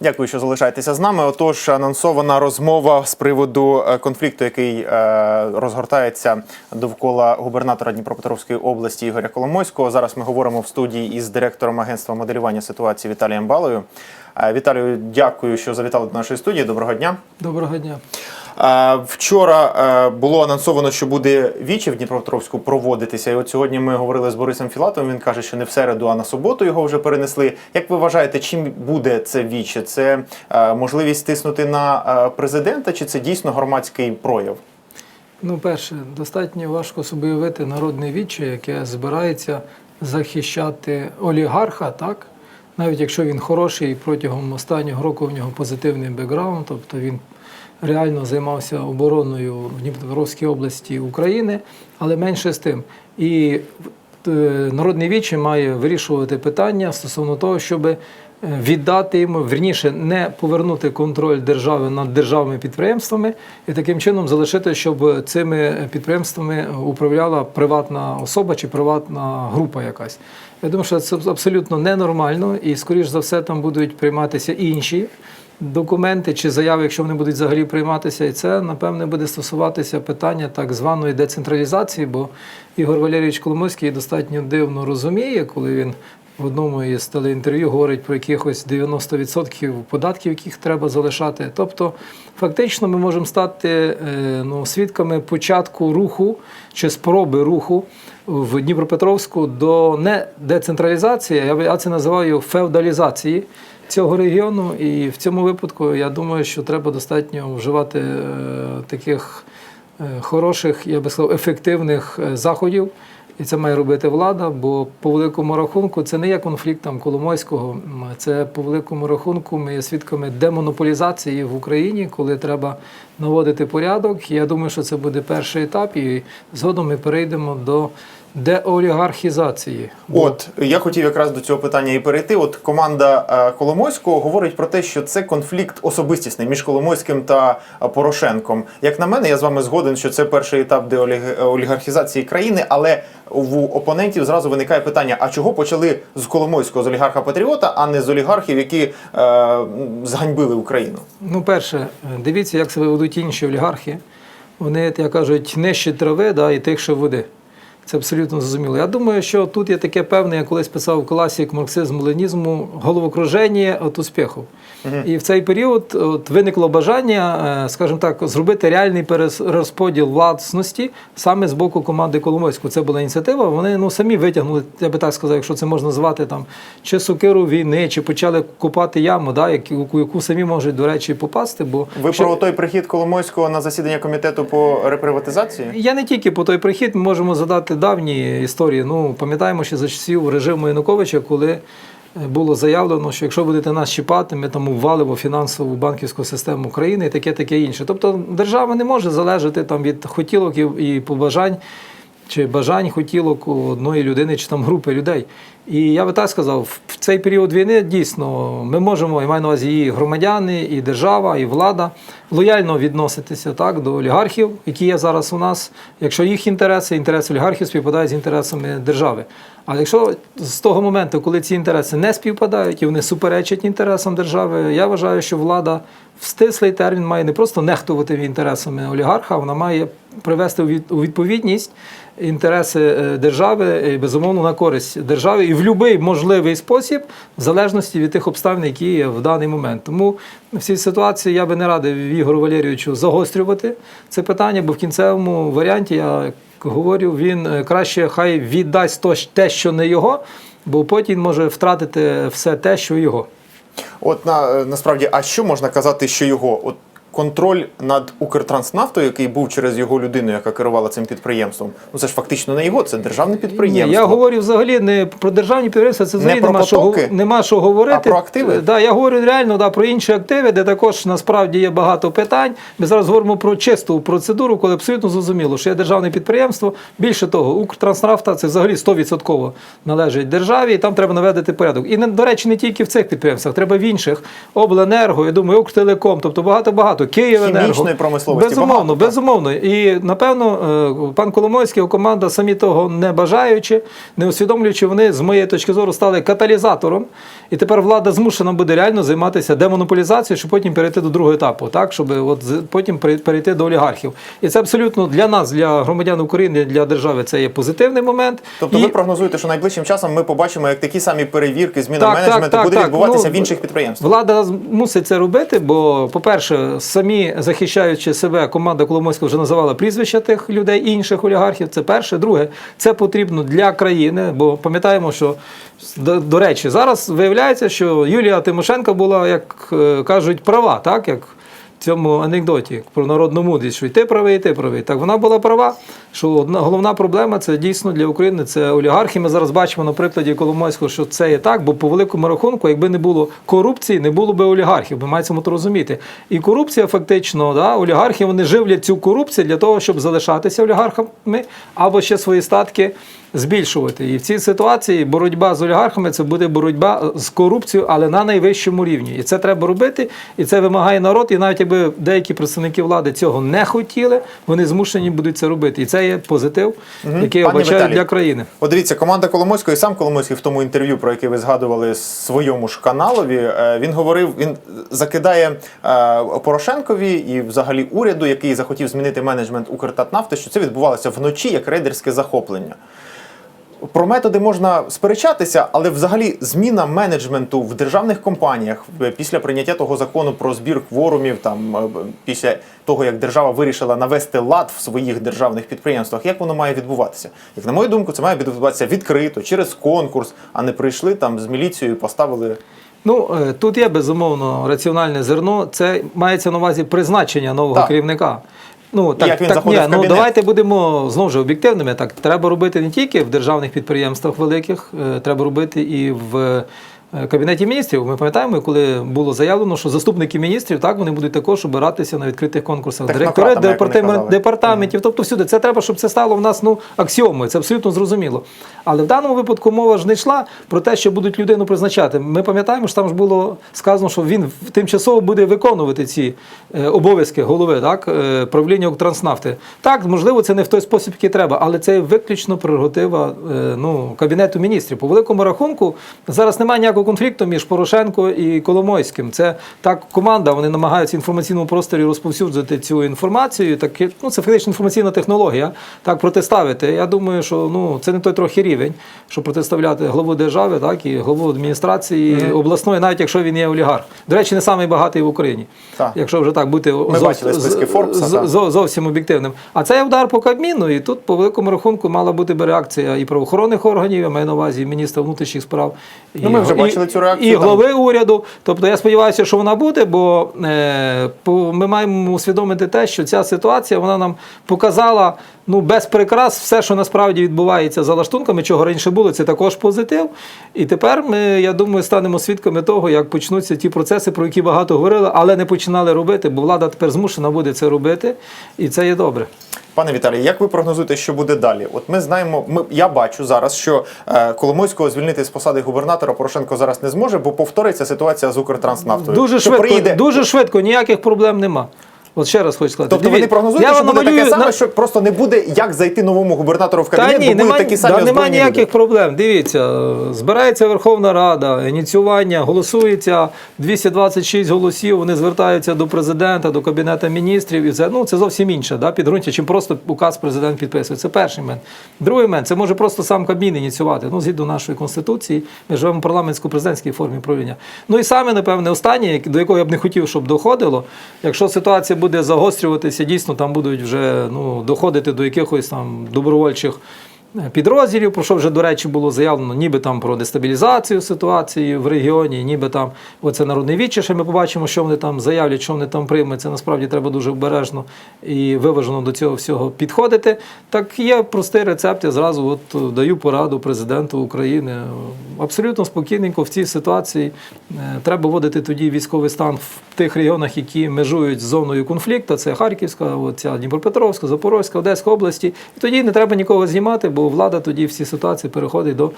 Дякую, що залишаєтеся з нами. Отож, анонсована розмова з приводу е, конфлікту, який е, розгортається довкола губернатора Дніпропетровської області Ігоря Коломойського. Зараз ми говоримо в студії із директором агентства моделювання ситуації Віталієм Балою. Е, Віталію, дякую, що завітали до нашої студії. Доброго дня. Доброго дня. Вчора е, було анонсовано, що буде вічі в Дніпропетровську проводитися. І от сьогодні ми говорили з Борисом Філатовим. Він каже, що не в середу, а на суботу його вже перенесли. Як ви вважаєте, чим буде це віче? Це е, можливість тиснути на е, президента, чи це дійсно громадський прояв? Ну, перше, достатньо важко собі уявити народне віче, яке збирається захищати олігарха, так? Навіть якщо він хороший і протягом останнього року в нього позитивний бекграунд, тобто він реально займався обороною в Дніпропетровській області України, але менше з тим. І е, народне віче має вирішувати питання стосовно того, щоб віддати йому, верніше, не повернути контроль держави над державними підприємствами і таким чином залишити, щоб цими підприємствами управляла приватна особа чи приватна група якась. Я думаю, що це абсолютно ненормально, і, скоріш за все, там будуть прийматися інші документи чи заяви, якщо вони будуть взагалі прийматися, і це напевне буде стосуватися питання так званої децентралізації, бо Ігор Валерійович Коломойський достатньо дивно розуміє, коли він в одному із телеінтерв'ю говорить про якихось 90% податків, яких треба залишати. Тобто, фактично, ми можемо стати е, ну, свідками початку руху чи спроби руху в Дніпропетровську до не децентралізації, я це називаю феодалізації цього регіону. І в цьому випадку я думаю, що треба достатньо вживати е, таких е, хороших, я би сказав, ефективних е, заходів. І це має робити влада, бо по великому рахунку це не є конфлікт там Коломойського. Це по великому рахунку ми є свідками демонополізації в Україні, коли треба наводити порядок. Я думаю, що це буде перший етап, і згодом ми перейдемо до деолігархізації. От я хотів якраз до цього питання і перейти. От команда е, Коломойського говорить про те, що це конфлікт особистісний між Коломойським та е, Порошенком. Як на мене, я з вами згоден, що це перший етап деолігархізації країни, але в опонентів зразу виникає питання: а чого почали з Коломойського з олігарха Патріота, а не з олігархів, які е, зганьбили Україну? Ну, перше, дивіться, як себе ведуть інші олігархи. Вони, як кажуть, нижче трави да, і тихше води. Це абсолютно зрозуміло. Я думаю, що тут є таке певне, я колись писав класік марксизму ленізму головокруження від успіху. І в цей період от, виникло бажання, е, скажімо так, зробити реальний перерозподіл власності саме з боку команди Коломойського. Це була ініціатива. Вони ну, самі витягнули, я би так сказав, якщо це можна звати там, чи сокиру війни, чи почали купати яму, да, яку, яку самі можуть, до речі, попасти. Бо Ви що- про той прихід Коломойського на засідання комітету по реприватизації? я не тільки по той прихід, ми можемо задати давні історії. Ну, пам'ятаємо ще за часів режиму Януковича, коли е, було заявлено, що якщо будете нас чіпати, ми там ввалимо фінансову банківську систему України і таке, таке інше. Тобто держава не може залежати там від хотілок і, побажань. Чи бажань хотілок одної людини, чи там групи людей. І я би так сказав, в цей період війни дійсно ми можемо, я маю на увазі і громадяни, і держава, і влада лояльно відноситися так до олігархів, які є зараз у нас, якщо їх інтереси, інтереси олігархів співпадають з інтересами держави. А якщо з того моменту, коли ці інтереси не співпадають і вони суперечать інтересам держави, я вважаю, що влада в стислий термін має не просто нехтувати інтересами олігарха, вона має привести у відповідність інтереси е, держави, безумовно, на користь держави і в будь-який можливий спосіб, в залежності від тих обставин, які є в даний момент. Тому в цій ситуації я би не радив Ігору Валерійовичу загострювати це питання, бо в кінцевому варіанті я говорю, він е, краще хай віддасть те, що не його, бо потім може втратити все те, що його. От на насправді, а що можна казати, що його от контроль над Укртранснафтою, який був через його людину, яка керувала цим підприємством, ну це ж фактично не його, це державне підприємство. Ні, я говорю взагалі не про державні підприємства, це взагалі про нема що, потоки, гов- нема що говорити. а про активи? Е, Да, я говорю реально да, про інші активи, де також насправді є багато питань. Ми зараз говоримо про чисту процедуру, коли абсолютно зрозуміло, що є державне підприємство. Більше того, Укртранснафта це взагалі 100% належить державі, і там треба наведити порядок. І не- до речі, не тільки в цих підприємствах, треба в інших обленерго, я думаю, Укртелеком, тобто багато-багато. Київенерго. Хімічної промисловості Безумовно, багато, безумовно. І напевно, е, пан Коломойський, його команда, самі того не бажаючи, не усвідомлюючи, вони з моєї точки зору стали каталізатором. І тепер влада змушена буде реально займатися демонополізацією, щоб потім перейти до другого етапу, так щоб от потім перейти до олігархів. І це абсолютно для нас, для громадян України, для держави, це є позитивний момент. Тобто І- ви прогнозуєте, що найближчим часом ми побачимо, як такі самі перевірки, зміна Так, так, менеджменту так, буде так. відбуватися Ну, в інших підприємствах. Влада мусить це робити, бо, по-перше, самі захищаючи себе, команда Коломойська вже називала прізвища тих людей, інших олігархів. Це перше. Друге, це потрібно для країни, бо пам'ятаємо, що до, до речі, зараз виявляється, що Юлія Тимошенко була, як е, кажуть, права, так як. Цьому анекдоті про народну мудрість, що й ти правий, і ти правий. Так вона була права, що одна головна проблема це дійсно для України це олігархи. Ми зараз бачимо на прикладі Коломойського, що це є так, бо по великому рахунку, якби не було корупції, не було би олігархів. Ми маємо це розуміти. І корупція, фактично, да, олігархи вони живлять цю корупцію для того, щоб залишатися олігархами або ще свої статки збільшувати. І в цій ситуації боротьба з олігархами це буде боротьба з корупцією, але на найвищому рівні. І це треба робити, і це вимагає народ. І навіть якби деякі представники влади цього не хотіли, вони змушені будуть це робити. І це є позитив, який я для країни. От дивіться, команда Коломойського і сам Коломойський в тому інтерв'ю, про яке ви згадували своєму ж каналові, е, він говорив, він закидає е, Порошенкові і взагалі уряду, який захотів змінити менеджмент Укртатнафти, що це відбувалося вночі як рейдерське захоплення. Про методи можна сперечатися, але взагалі зміна менеджменту в державних компаніях е, після прийняття того закону про збір кворумів, там е, після того як держава вирішила навести лад в своїх державних підприємствах, як воно має відбуватися? Як на мою думку, це має відбуватися відкрито через конкурс, а не прийшли там з міліцією, поставили Ну е, тут є безумовно раціональне зерно. Це мається на увазі призначення нового Так. керівника. Ну так, як він так заходить ні, в ну давайте будемо знову ж об'єктивними. Так треба робити не тільки в державних підприємствах великих, е, треба робити і в. Е, Кабінеті міністрів ми пам'ятаємо, коли було заявлено, що заступники міністрів так вони будуть також обиратися на відкритих конкурсах. Директори департаментів, тобто всюди. Це треба, щоб це стало в нас ну аксіомою. Це абсолютно зрозуміло. Але в даному випадку мова ж не йшла про те, що будуть людину призначати. Ми пам'ятаємо, що там ж було сказано, що він тимчасово буде виконувати ці е, обов'язки голови так, е, правління Укртранснафти. Так, можливо, це не в той спосіб, який треба, але це виключно прерогатива ну, кабінету міністрів. По великому рахунку зараз немає ніякого конфлікту між Порошенко і Коломойським. Це так команда, вони намагаються в інформаційному просторі розповсюджувати цю інформацію. Так, ну, це фактично інформаційна технологія. Так протиставити. Я думаю, що ну, це не той трохи рівень, щоб протиставляти главу держави, так, і главу адміністрації обласної, навіть якщо він є олігарх. До речі, не самий багатий в Україні. Так. Якщо вже так бути бачили списки Форбса, з- так. зовсім об'єктивним. А це удар по Кабміну, і тут по великому рахунку мала бути би реакція і правоохоронних органів, я маю на увазі і міністра внутрішніх справ. І, Ну, ми вже і- бачили цю реакцію, І там. уряду. Тобто я сподіваюся, що вона буде, бо е, по- ми маємо усвідомити те, що ця ситуація вона нам показала ну, без прикрас все, що насправді відбувається за лаштунками, чого раніше було, це також позитив. І тепер ми, я думаю, станемо свідками того, як почнуться ті процеси, про які багато говорили, але не починали робити, бо влада тепер змушена буде це робити, і це є добре. Пане Віталій, як ви прогнозуєте, що буде далі? От ми знаємо, ми я бачу зараз, що е, Коломойського звільнити з посади губернатора Порошенко зараз не зможе, бо повториться ситуація з Укртранснафтою. Дуже Що швидко, приїде- дуже швидко, ніяких проблем нема. От ще раз хочу сказати. Тобто ви не прогнозуєте, я що буде таке намалюю саме, на- що просто не буде як зайти новому губернатору в кабінет, Та ні, бо будуть такі самі да, немає ніяких люди. проблем. Дивіться, збирається Верховна Рада, ініціювання, голосується 226 голосів. Вони звертаються до президента, до кабінету міністрів. І це ну це зовсім інше, да, підґрунтя, чим просто указ президент підписує. Це перший момент. Другий момент це може просто сам Кабмін ініціювати. Ну, згідно нашої конституції, ми живемо в парламентсько-президентській формі правління. Ну і саме, напевне, останнє, до якого я б не хотів, щоб доходило. Якщо ситуація буде загострюватися, дійсно там будуть вже ну, доходити до якихось там добровольчих підрозділів, про що вже, до речі, було заявлено, ніби там про дестабілізацію ситуації в регіоні, ніби там оце народне що ми побачимо, що вони там заявлять, що вони там приймуть. Це насправді треба дуже обережно і виважено до цього всього підходити. Так є простий рецепт. Я зразу от даю пораду президенту України. Абсолютно спокійненько в цій ситуації е, треба вводити тоді військовий стан в тих регіонах, які межують з зоною конфлікту. Це Харківська, оця Дніпропетровська, Запорозька, Одеська області. І тоді не треба нікого знімати, бо влада тоді всі ситуації переходить до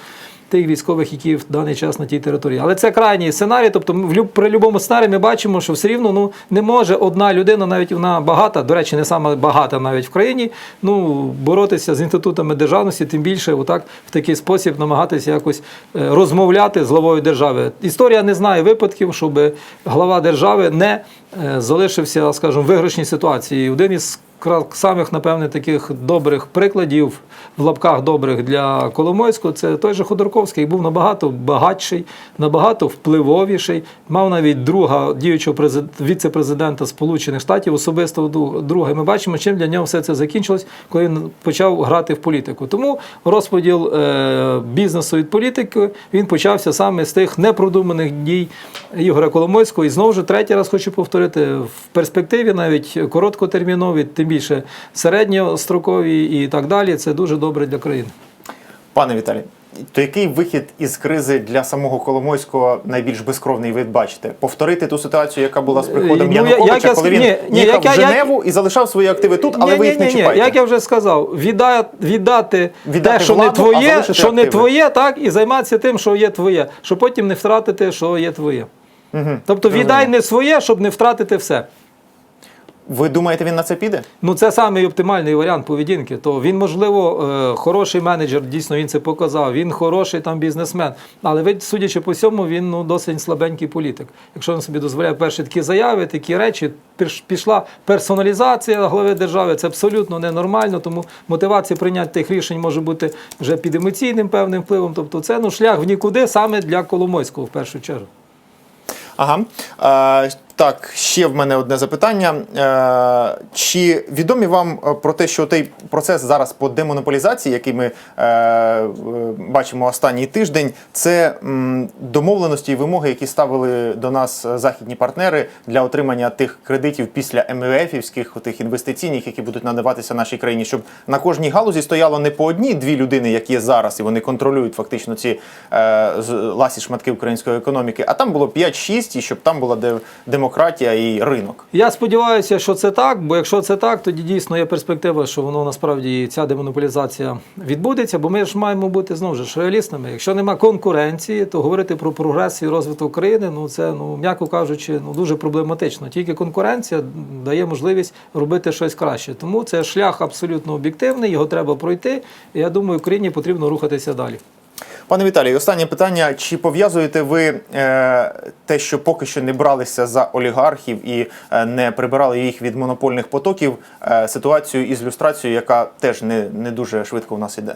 тих військових, які в даний час на тій території. Але це крайній сценарій. Тобто, ми в при будь-якому сценарії ми бачимо, що все рівно ну не може одна людина, навіть вона багата, до речі, не сама багата навіть в країні. Ну боротися з інститутами державності, тим більше, отак в такий спосіб намагатися якось е, розмовляти з главою держави. Історія не знає випадків, щоб глава держави не е, залишився, скажімо, в виграшній ситуації. Один із самих, напевне, таких добрих прикладів в лапках добрих для Коломойського, це той же Ходорковський, був набагато багатший, набагато впливовіший. Мав навіть друга діючого презид- віце-президента Сполучених Штатів, особистого друга. Ми бачимо, чим для нього все це закінчилось, коли він почав грати в політику. Тому розподіл е, бізнесу від політики він почався саме з тих непродуманих дій Ігоря Коломойського. І знову ж третій раз хочу повторити, в перспективі навіть короткотермінові, тим більше середньострокові і так далі, це дуже добре для країни. Пане Віталій, то який вихід із кризи для самого Коломойського найбільш безкровний ви бачите? Повторити ту ситуацію, яка була з приходом Е, ну, Януковича, я коли він ні, ні, їхав як я- в Женеву і залишав свої активи тут, але ви їх не чіпаєте. Як я вже сказав, відда- віддати, Віддати те, що владу, не твоє, що не твоє, так, і займатися тим, що є твоє, щоб потім не втратити, що є твоє. Мгм. Тобто віддай не своє, щоб не втратити все. Ви думаєте, він на це піде? Ну, це самий оптимальний варіант поведінки. То він, можливо, е, хороший менеджер, дійсно він це показав. Він хороший там бізнесмен. Але ви, судячи по всьому, він ну досить слабенький політик. Якщо він собі дозволяє перші такі заяви, такі речі, пішла персоналізація глави держави. Це абсолютно ненормально. Тому мотивація прийняття тих рішень може бути вже під емоційним певним впливом. Тобто, це ну шлях в нікуди саме для Коломойського в першу чергу. Ага. Так, ще в мене одне запитання. Е, чи відомі вам е, про те, що той процес зараз по демонополізації, який ми е, бачимо останній тиждень, це домовленості і вимоги, які ставили до нас західні партнери для отримання тих кредитів після МВФівських, тих інвестиційних, які будуть надаватися нашій країні, щоб на кожній галузі стояло не по одній-дві людини, як є зараз, і вони контролюють фактично ці ласі шматки української економіки, а там було 5-6, і щоб там була де- демократія і ринок. Я сподіваюся, що це так, бо якщо це так, тоді дійсно є перспектива, що воно насправді ця демонополізація відбудеться, бо ми ж маємо бути знову ж реалістами. Якщо нема конкуренції, то говорити про прогрес і розвиток країни, ну це ну м'яко кажучи, ну дуже проблематично. Тільки конкуренція дає можливість робити щось краще. Тому це шлях абсолютно об'єктивний, його треба пройти. І я думаю, Україні потрібно рухатися далі. Пане Віталій, останнє питання: чи пов'язуєте ви е, те, що поки що не бралися за олігархів і е, не прибирали їх від монопольних потоків, е, ситуацію із люстрацією, яка теж не, не дуже швидко у нас іде?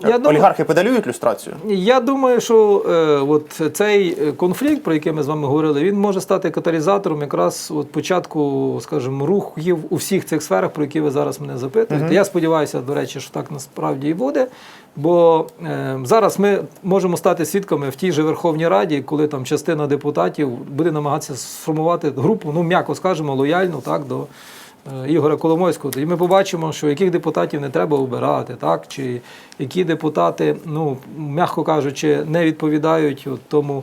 Я думаю- Олігархи педалюють люстрацію? Я думаю, що е, от цей е, конфлікт, про який ми з вами говорили, він може стати каталізатором якраз от початку, скажімо, рухів у всіх цих сферах, про які ви зараз мене запитуєте. Я сподіваюся, до речі, що так насправді і буде. Бо е, зараз ми можемо стати свідками в тій же Верховній Раді, коли там частина депутатів буде намагатися сформувати групу, ну м'яко скажемо, лояльну так до. Е, Ігоря Коломойського, тоді ми побачимо, що яких депутатів не треба обирати, так? Чи які депутати, ну м'яко кажучи, не відповідають тому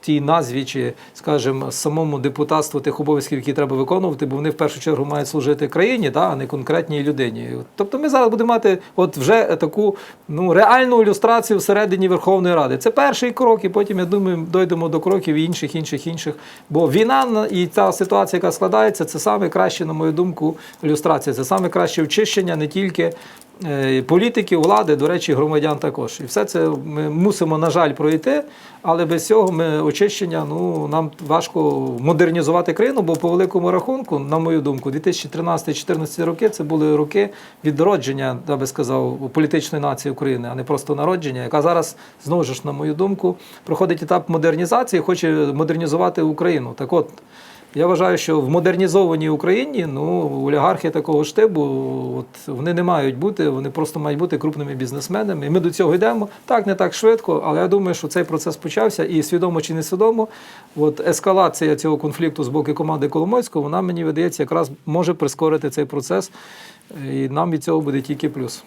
тій назві, чи, скажімо, самому депутатству тих обов'язків, які треба виконувати, бо вони в першу чергу мають служити країні, та, а не конкретній людині. Тобто ми зараз будемо мати от вже таку ну, реальну ілюстрацію всередині Верховної Ради. Це перший крок, і потім, я думаю, дойдемо до кроків інших, інших, інших. Бо війна і та ситуація, яка складається, це саме краще, на мою думку, ілюстрація. Це саме краще очищення не тільки е, політиків, влади, до речі, громадян також. І все це ми мусимо, на жаль, пройти, але без цього ми очищення, ну нам важко модернізувати країну, бо по великому рахунку, на мою думку, 2013-2014 роки це були роки відродження, я би сказав, політичної нації України, а не просто народження, яка зараз знову ж, на мою думку, проходить етап модернізації, хоче модернізувати Україну. Так от. Я вважаю, що в модернізованій Україні ну, олігархи такого штибу от, вони не мають бути, вони просто мають бути крупними бізнесменами. І ми до цього йдемо. Так, не так швидко, але я думаю, що цей процес почався і свідомо чи не свідомо, от ескалація цього конфлікту з боку команди Коломойського, вона мені видається, якраз може прискорити цей процес, і нам від цього буде тільки плюс.